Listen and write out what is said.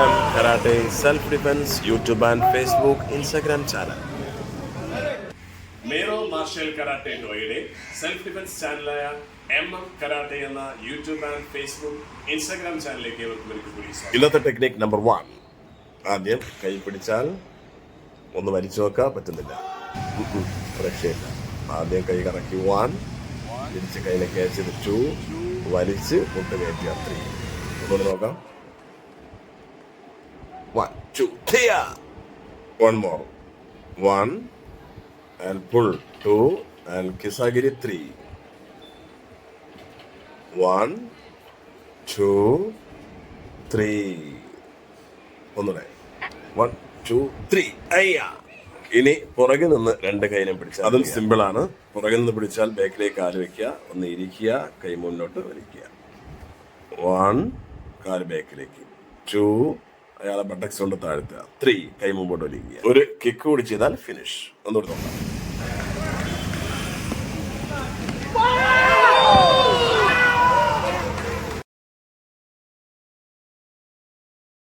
M karate self defence YouTube and Facebook Instagram channel മേറോ martial karate ഡോയുടെ self defence ചാനലായ M M karate എന്ന YouTube and Facebook Instagram ചാനലിലേക്ക് ഏവർക്കും കൂടി. ഇന്നത്തെ ടെക്നിക് നമ്പർ വൺ ആദ്യം കൈ പിടിച്ചാൽ ഒന്ന് വലിച്ചു നോക്കാൻ പറ്റുന്നില്ല. രക്ഷയില്ല ആദ്യം കൈ കറക്കി വൺ തിരിച്ച് കയ്യിലേക്ക് ക്യാച്ച് ടു വലിച്ച് മുട്ട് കയറ്റി. ത്രീ ഒന്നുകൂടെ നോക്കാം. One clear. One more. One, and pull. Two and kisagiri three. One two three. ഒന്നുകൂടെ. വൺ ടു ത്രീ അയ്യ. ഇനി പുറകിൽ നിന്ന് രണ്ട് കൈയിലും പിടിച്ചാൽ അതും സിമ്പിൾ ആണ്. പുറകിൽ നിന്ന് പിടിച്ചാൽ ബാക്കിലേക്ക് കാൽ വെക്കുക. ഒന്ന് ഇരിക്കുക കൈ മുന്നോട്ട് വലിക്കുക. വൺ കാൽ ബാക്കിലേക്ക്. ടു അയാളെ ബട്ടക്സ് കൊണ്ട് താഴ്ത്തുക. ത്രീ കൈ മുമ്പോട്ട് ഒരുക്കുക ഒരു കിക്ക് കൂടി ചെയ്താൽ ഫിനിഷ് ഒന്നുകൂടി നോക്കാം.